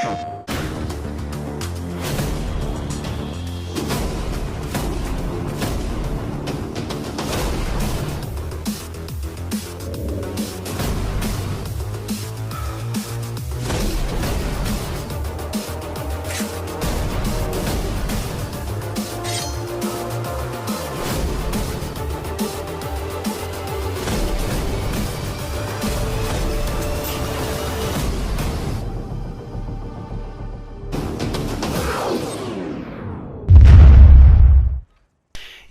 Trump.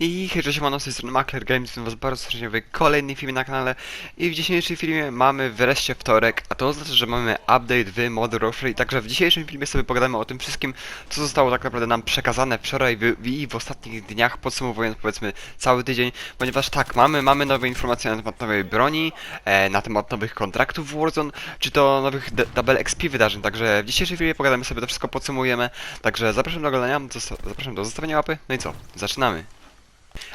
I hej, cześć, siemano, z tej strony Makler Games, witam was bardzo serdecznie w kolejnym filmie na kanale. I w dzisiejszym filmie mamy wreszcie wtorek, a to oznacza, że mamy update w Warfare i także w dzisiejszym filmie sobie pogadamy o tym wszystkim, co zostało tak naprawdę nam przekazane wczoraj w, i w ostatnich dniach, podsumowując powiedzmy cały tydzień, ponieważ tak, mamy, mamy nowe informacje na temat nowej broni, e, na temat nowych kontraktów w Warzone, czy to nowych Double XP wydarzeń, także w dzisiejszym filmie pogadamy sobie to wszystko, podsumujemy, także zapraszam do oglądania, zapraszam do zostawienia łapy, no i co, zaczynamy.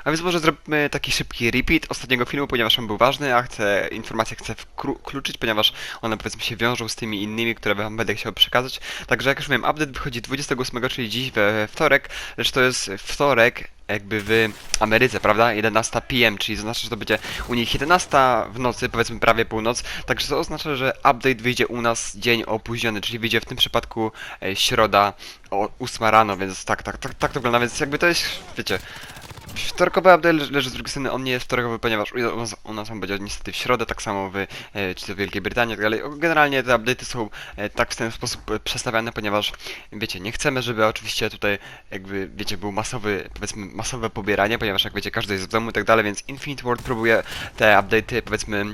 A więc może zrobimy taki szybki repeat ostatniego filmu, ponieważ on był ważny, a chcę, informacje chcę wkluczyć, ponieważ one powiedzmy się wiążą z tymi innymi, które wam będę chciał przekazać. Także jak już mówiłem, update wychodzi 28, czyli dziś we wtorek, lecz to jest wtorek jakby w Ameryce, prawda? 11 PM, czyli to znaczy, że to będzie u nich 11 w nocy, powiedzmy prawie północ, także to oznacza, że update wyjdzie u nas dzień opóźniony, czyli wyjdzie w tym przypadku e, środa o 8 rano, więc tak, tak, tak, tak to wygląda, więc jakby to jest, wiecie, Wtorkowy update, lecz z drugiej strony on nie jest wtorkowy, ponieważ u nas, on będzie niestety w środę, tak samo w e, czy to w Wielkiej Brytanii tak dalej. Generalnie te update'y są e, tak w ten sposób e, przestawiane, ponieważ wiecie, nie chcemy, żeby oczywiście tutaj jakby, wiecie, był masowy, powiedzmy, masowe pobieranie, ponieważ jak wiecie, każdy jest w domu i tak dalej, więc Infinite World próbuje te update'y, powiedzmy,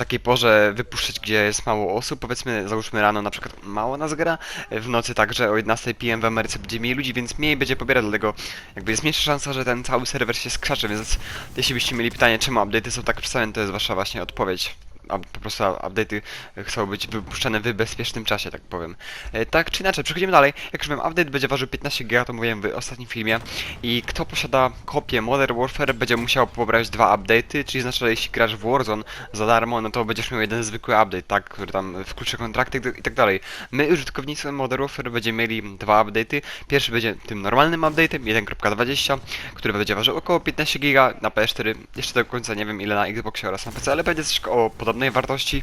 takiej porze wypuszczać, gdzie jest mało osób, powiedzmy, załóżmy rano na przykład mało nas gra, w nocy także o 11 PM w Ameryce będzie mniej ludzi, więc mniej będzie pobierać, dlatego jakby jest mniejsza szansa, że ten cały serwer się skrzaczy, więc jeśli byście mieli pytanie, czemu update'y są tak przedstawione, to jest wasza właśnie odpowiedź. Po prostu update'y chcą być wypuszczane w bezpiecznym czasie, tak powiem. E, tak czy inaczej, przechodzimy dalej. Jak już wiem, update będzie ważył 15 GB, to mówiłem w ostatnim filmie. I kto posiada kopię Modern Warfare, będzie musiał pobrać dwa update'y, czyli znaczy, że jeśli grasz w Warzone za darmo, no to będziesz miał jeden zwykły update, tak, który tam wkluczy kontrakty i tak dalej. My, użytkownicy Modern Warfare, będziemy mieli dwa update'y. Pierwszy będzie tym normalnym update'em, 1.20, który będzie ważył około 15 GB na PS4. Jeszcze do końca nie wiem ile na Xboxie oraz na PC, ale będzie coś o podobnej wartości.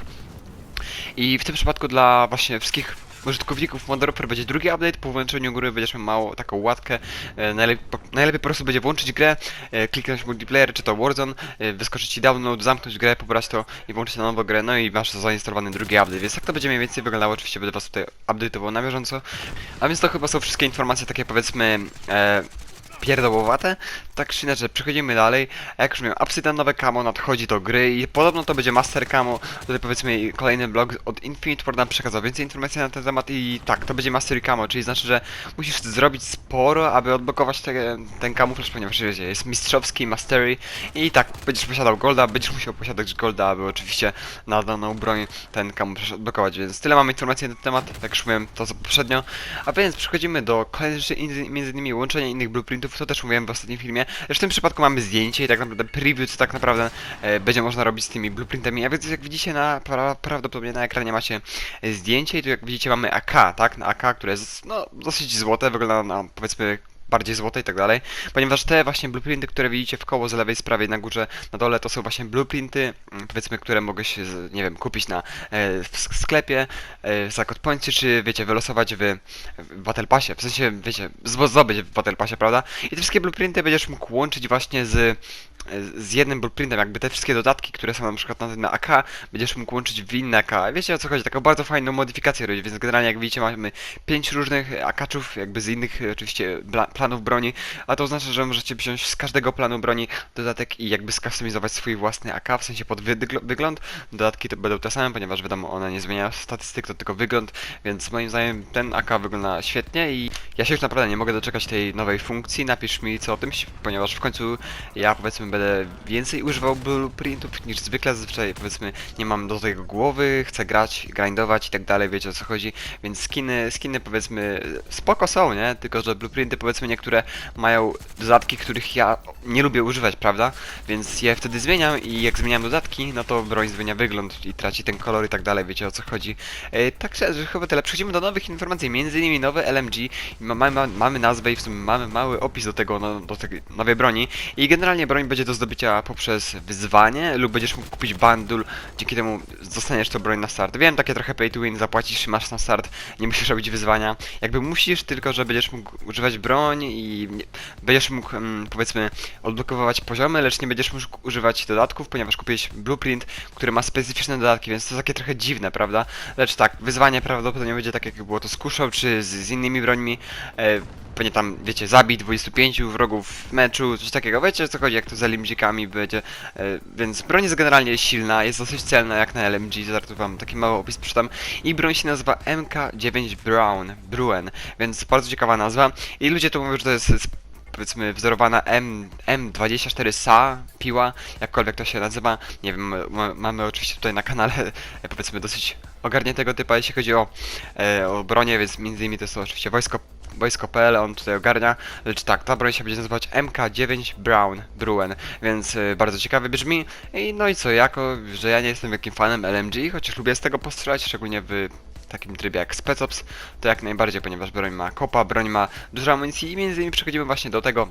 I w tym przypadku dla właśnie wszystkich użytkowników Warfare będzie drugi update, po włączeniu góry będziesz miał małą taką łatkę, e, najlepiej, najlepiej po prostu będzie włączyć grę, e, kliknąć multiplayer, czy to Warzone, e, wyskoczyć ci download, zamknąć grę, pobrać to i włączyć na nowo grę, no i masz zainstalowany drugi update, więc tak to będzie mniej więcej wyglądało, oczywiście będę was tutaj update'ował na bieżąco, a więc to chyba są wszystkie informacje takie powiedzmy e, pierdołowate. Tak czy inaczej, przechodzimy dalej. Jak już mówiłem, nowe camo nadchodzi do gry i podobno to będzie master camo. Tutaj powiedzmy kolejny blog od Infinite Ward nam przekazał więcej informacji na ten temat i tak, to będzie mastery camo, czyli znaczy, że musisz zrobić sporo, aby odblokować te, ten kamuflaż, ponieważ jest mistrzowski, mastery i tak, będziesz posiadał golda, będziesz musiał posiadać golda, aby oczywiście na daną broń ten kamuflaż odblokować, więc tyle mamy informacji na ten temat, jak już mówiłem, to co poprzednio. A więc przechodzimy do kolejnych rzeczy, między innymi łączenia innych blueprintów, to też mówiłem w ostatnim filmie. Lecz w tym przypadku mamy zdjęcie i tak naprawdę preview, co tak naprawdę e, będzie można robić z tymi blueprintami. A więc jak widzicie na pra, prawdopodobnie na ekranie macie e, zdjęcie i tu jak widzicie mamy AK, tak? Na AK, które jest no dosyć złote, wygląda na powiedzmy bardziej złote i tak dalej, ponieważ te właśnie blueprinty, które widzicie w koło z lewej sprawie na górze, na dole, to są właśnie blueprinty, mm, powiedzmy, które mogę się, z- nie wiem, kupić na, e, w sk- sklepie e, za kod pointy, czy wiecie, wylosować w, w Battle Passie, w sensie, wiecie, zdobyć w Battle Passie, prawda? I te wszystkie blueprinty będziesz mógł łączyć właśnie z z jednym blueprintem, jakby te wszystkie dodatki, które są na przykład na tym AK, będziesz mógł łączyć w inne AK. Wiecie o co chodzi, taką bardzo fajną modyfikację robić, więc generalnie jak widzicie mamy pięć różnych akaczów, jakby z innych oczywiście planów broni, a to oznacza, że możecie wziąć z każdego planu broni dodatek i jakby skustomizować swój własny AK, w sensie pod wygląd. Dodatki to będą te same, ponieważ wiadomo, one nie zmieniają statystyk, to tylko wygląd, więc moim zdaniem ten AK wygląda świetnie i ja się już naprawdę nie mogę doczekać tej nowej funkcji, napisz mi co o tym, ponieważ w końcu ja powiedzmy będę więcej używał blueprintów niż zwykle, zazwyczaj powiedzmy nie mam do tego głowy, chcę grać, grindować i tak dalej, wiecie o co chodzi, więc skiny, skiny powiedzmy spoko są, nie? Tylko, że blueprinty powiedzmy niektóre mają dodatki, których ja nie lubię używać, prawda? Więc je wtedy zmieniam i jak zmieniam dodatki, no to broń zmienia wygląd i traci ten kolor i tak dalej, wiecie o co chodzi. E, także, że chyba tyle. Przechodzimy do nowych informacji, między innymi nowe LMG, ma, mamy, nazwę i w sumie mamy mały opis do tego, no, do tej nowej broni i generalnie broń będzie do zdobycia poprzez wyzwanie lub będziesz mógł kupić bundle, dzięki temu dostaniesz tą broń na start. Wiem, takie trochę pay to win, zapłacisz, masz na start, nie musisz robić wyzwania. Jakby musisz, tylko że będziesz mógł używać broń i będziesz mógł, mm, powiedzmy, odblokowywać poziomy, lecz nie będziesz mógł używać dodatków, ponieważ kupiłeś blueprint, który ma specyficzne dodatki, więc to takie trochę dziwne, prawda? Lecz tak, wyzwanie prawdopodobnie będzie tak, jak było to z kuszą, czy z, z innymi brońmi. E, pewnie tam, wiecie, zabij 25 wrogów w meczu, coś takiego, wiecie co chodzi, jak to z LMG-kami będzie, e, więc broń jest generalnie silna, jest dosyć celna jak na LMG, zaraz wam taki mały opis przeczytam. I broń się nazywa MK9 Brown, Bruen, więc bardzo ciekawa nazwa. I ludzie tu mówią, że to jest powiedzmy wzorowana M, M24 SA piła, jakkolwiek to się nazywa, nie wiem, ma, mamy oczywiście tutaj na kanale powiedzmy dosyć ogarniętego typa, jeśli chodzi o, e, o bronię, więc między innymi to jest oczywiście wojsko wojsko.pl, on tutaj ogarnia, lecz tak, ta broń się będzie nazywać MK9 Brown Bruen, więc y, bardzo ciekawy brzmi. I no i co, jako, że ja nie jestem wielkim fanem LMG, chociaż lubię z tego postrzelać, szczególnie w takim trybie jak Spec to jak najbardziej, ponieważ broń ma kopa, broń ma dużo amunicji i między innymi przechodzimy właśnie do tego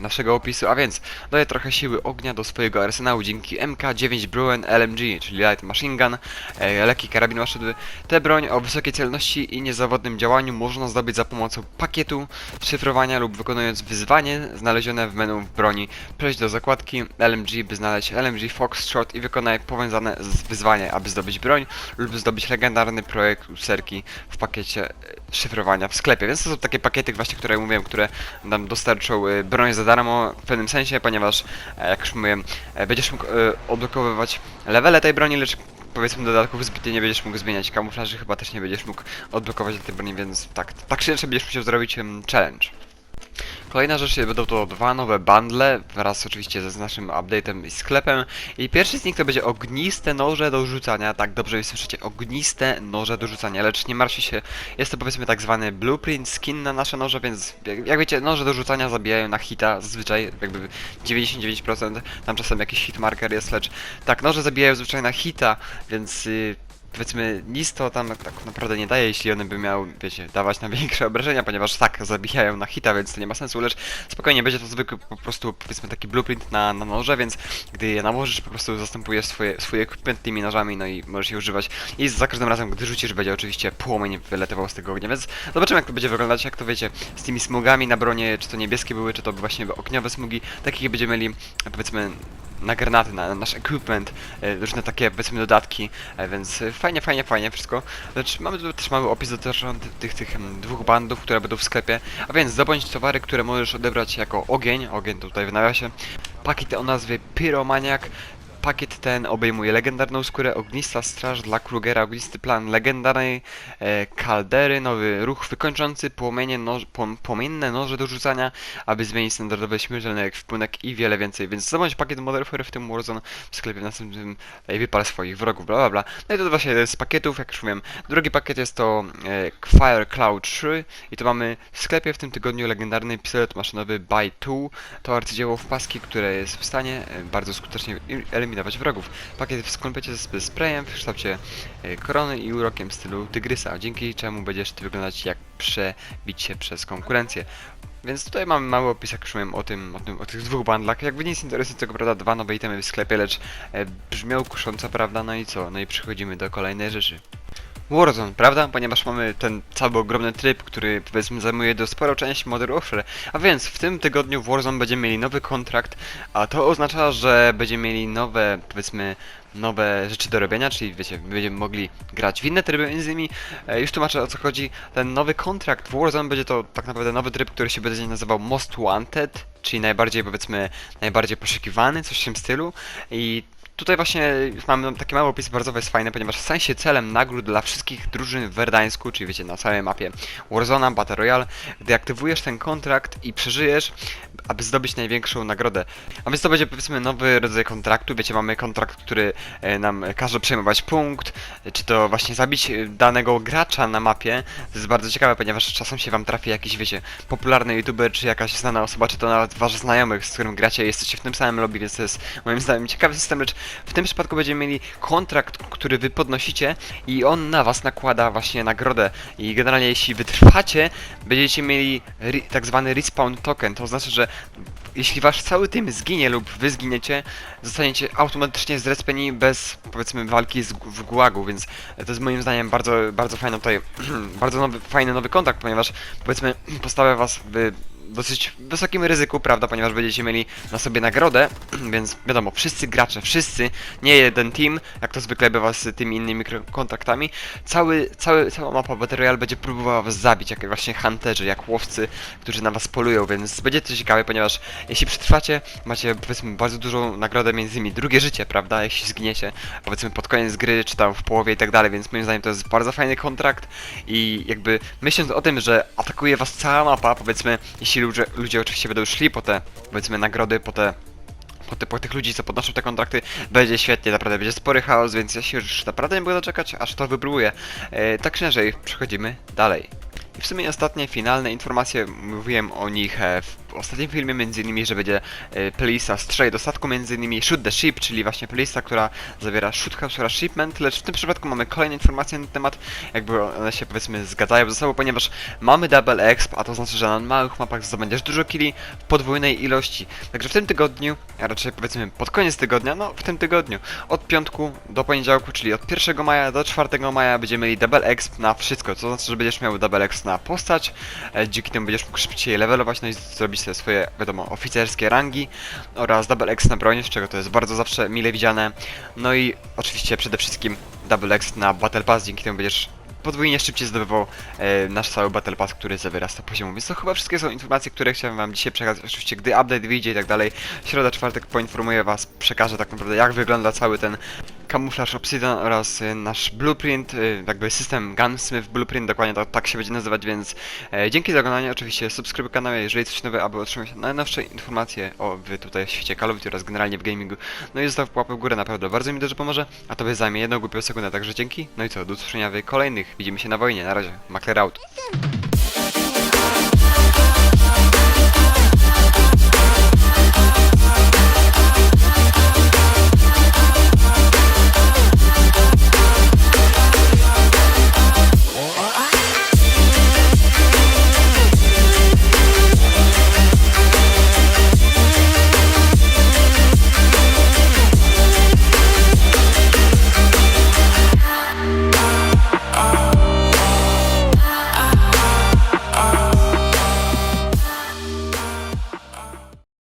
naszego opisu, a więc daje trochę siły ognia do swojego arsenału dzięki MK9 Bruen LMG, czyli Light Machine Gun, e, lekki karabin maszynowy. Tę broń o wysokiej celności i niezawodnym działaniu można zdobyć za pomocą pakietu, szyfrowania lub wykonując wyzwanie znalezione w menu broni. Przejdź do zakładki LMG, by znaleźć LMG Foxtrot i wykonaj powiązane z wyzwanie, aby zdobyć broń lub zdobyć legendarny projekt lusterki w pakiecie e, szyfrowania w sklepie. Więc to są takie pakiety właśnie, które mówiłem, które nam dostarczą e, broń za darmo w pewnym sensie, ponieważ e, jak już mówiłem, e, będziesz mógł e, odblokowywać levele tej broni, lecz powiedzmy dodatków zbytnie nie będziesz mógł zmieniać kamuflaży, chyba też nie będziesz mógł odblokować tej broni, więc tak, tak czy inaczej będziesz musiał zrobić challenge. Kolejna rzecz, będą to dwa nowe bundle, wraz oczywiście ze naszym update'em i sklepem. I pierwszy z nich to będzie ogniste noże do rzucania, tak dobrze słyszycie, ogniste noże do rzucania, lecz nie martwcie się, jest to powiedzmy tak zwany blueprint skin na nasze noże, więc jak, jak wiecie, noże do rzucania zabijają na hita, zazwyczaj jakby 99%, tam czasem jakiś hit marker jest, lecz tak, noże zabijają zazwyczaj na hita, więc... Yy, powiedzmy nic to tam tak naprawdę nie daje, jeśli one by miały, wiecie, dawać na większe obrażenia, ponieważ tak, zabijają na hita, więc to nie ma sensu, lecz spokojnie, będzie to zwykły po prostu, powiedzmy, taki blueprint na, na noże, więc gdy je nałożysz, po prostu zastępujesz swoje, swój equipment tymi nożami, no i możesz je używać. I za każdym razem, gdy rzucisz, będzie oczywiście płomień wylatywał z tego ognia, więc zobaczymy, jak to będzie wyglądać, jak to wiecie, z tymi smugami na bronie, czy to niebieskie były, czy to właśnie ogniowe smugi, takich będziemy mieli, powiedzmy, na granaty, na nasz equipment, e, różne takie powiedzmy dodatki, e, więc fajnie, fajnie, fajnie wszystko. Lecz mamy tu też mały opis dotyczący tych, tych em, dwóch bandów, które będą w sklepie. A więc zdobądź towary, które możesz odebrać jako ogień, ogień tutaj w nawiasie. Pakiet o nazwie Pyromaniak. Pakiet ten obejmuje legendarną skórę Ognista Straż dla Krugera, ognisty plan legendarnej e, kaldery, nowy ruch wykończący, płomienie noż, płom, płomienne noże do rzucania, aby zmienić standardowy śmiertelny ekwipunek i wiele więcej. Więc zdobądź pakiet Modern Warfare w tym Warzone w sklepie następnym e, i wypal swoich wrogów, bla bla bla. No i to właśnie jeden z pakietów, jak już mówiłem. Drugi pakiet jest to e, Fire Cloud 3 i to mamy w sklepie w tym tygodniu legendarny pistolet maszynowy By 2. To arcydzieło w paski, które jest w stanie e, bardzo skutecznie i- eliminować wrogów. Pakiet w skomplecie ze sprayem w kształcie e, korony i urokiem stylu tygrysa, dzięki czemu będziesz ty wyglądać jak przebić się przez konkurencję. Więc tutaj mamy mały opis, jak już mówiłem, o tym, o, tym, o tych dwóch bandlach. Jakby nic interesującego, prawda, dwa nowe itemy w sklepie, lecz e, brzmią kusząco, prawda, no i co? No i przechodzimy do kolejnej rzeczy. Warzone, prawda? Ponieważ mamy ten cały ogromny tryb, który powiedzmy zajmuje do sporą część Modern Warfare. A więc w tym tygodniu w Warzone będziemy mieli nowy kontrakt, a to oznacza, że będziemy mieli nowe, powiedzmy, nowe rzeczy do robienia, czyli wiecie, będziemy mogli grać w inne tryby, między innymi, e, już tłumaczę o co chodzi, ten nowy kontrakt w Warzone będzie to tak naprawdę nowy tryb, który się będzie nazywał Most Wanted, czyli najbardziej powiedzmy, najbardziej poszukiwany, coś w tym stylu i Tutaj właśnie mamy taki mały opis bardzo jest fajny, ponieważ staje się celem nagród dla wszystkich drużyn w Verdańsku, czyli wiecie, na całej mapie Warzona, Battle Royale, gdy aktywujesz ten kontrakt i przeżyjesz, aby zdobyć największą nagrodę. A więc to będzie powiedzmy nowy rodzaj kontraktu, wiecie, mamy kontrakt, który e, nam każe przejmować punkt, czy to właśnie zabić e, danego gracza na mapie. To jest bardzo ciekawe, ponieważ czasem się wam trafi jakiś, wiecie, popularny youtuber, czy jakaś znana osoba, czy to nawet wasz znajomych, z którym gracie, jesteście w tym samym lobby, więc to jest moim zdaniem ciekawy system, lecz w tym przypadku będziemy mieli kontrakt, który wy podnosicie i on na was nakłada właśnie nagrodę. I generalnie jeśli wytrwacie, będziecie mieli tak zwany respawn token, to znaczy, że jeśli wasz cały team zginie lub wy zginiecie, zostaniecie automatycznie zrespieni bez, powiedzmy, walki z, w gułagu, więc to jest moim zdaniem bardzo, bardzo fajny tutaj, bardzo nowy, fajny nowy kontakt, ponieważ, powiedzmy, postawia was w dosyć wysokim ryzyku, prawda, ponieważ będziecie mieli na sobie nagrodę, więc wiadomo, wszyscy gracze, wszyscy, nie jeden team, jak to zwykle bywa z tymi innymi kontaktami, cały, cały, cała mapa Battle Royale będzie próbowała was zabić, jak właśnie hunterzy, jak łowcy, którzy na was polują, więc będzie to ciekawe, ponieważ jeśli przetrwacie, macie powiedzmy bardzo dużą nagrodę, między innymi drugie życie, prawda, jeśli zginiecie, powiedzmy pod koniec gry, czy tam w połowie i tak dalej, więc moim zdaniem to jest bardzo fajny kontrakt i jakby myśląc o tym, że atakuje was cała mapa, powiedzmy, jeśli ludzie, ludzie oczywiście będą szli po te, powiedzmy, nagrody, po te po, te, po tych ludzi, co podnoszą te kontrakty, będzie świetnie, naprawdę będzie spory chaos, więc ja się już naprawdę nie mogę doczekać, aż to wypróbuję. E, tak szerzej, przechodzimy dalej. I w sumie ostatnie, finalne informacje, mówiłem o nich e, w ostatnim filmie, między innymi, że będzie e, playlista strzej do statku, między innymi Shoot the Ship, czyli właśnie playlista, która zawiera Shoot Capture Shipment, lecz w tym przypadku mamy kolejne informacje na ten temat, jakby one się powiedzmy zgadzają ze sobą, ponieważ mamy Double Exp, a to znaczy, że na małych mapach zdobędziesz dużo killi w podwójnej ilości. Także w tym tygodniu, a raczej powiedzmy pod koniec tygodnia, no w tym tygodniu, od piątku do poniedziałku, czyli od 1 maja do 4 maja będziemy mieli Double Exp na wszystko, co znaczy, że będziesz miał Double Exp na postać, e, dzięki temu będziesz mógł szybciej levelować, no i zrobić sobie swoje, wiadomo, oficerskie rangi oraz Double X na broń, z czego to jest bardzo zawsze mile widziane. No i oczywiście przede wszystkim Double X na Battle Pass, dzięki temu będziesz podwójnie szybciej zdobywał e, nasz cały Battle Pass, który zawiera 100 poziomów. Więc to chyba wszystkie są informacje, które chciałem wam dzisiaj przekazać. Oczywiście, gdy update wyjdzie i tak dalej, środa, czwartek poinformuję was, przekażę tak naprawdę jak wygląda cały ten kamuflaż Obsidian oraz y, nasz blueprint, y, jakby system Gunsmith Blueprint, dokładnie to, tak się będzie nazywać, więc e, dzięki za oglądanie, oczywiście subskrybuj kanał, jeżeli coś nowe, aby otrzymać najnowsze informacje o tutaj w świecie Call of Duty oraz generalnie w gamingu. No i zostaw łapę w górę, naprawdę bardzo mi dużo pomoże, a to by zajmie jedną głupią sekundę, także dzięki. No i co, do usłyszenia w kolejnych, widzimy się na wojnie, na razie, Makler out.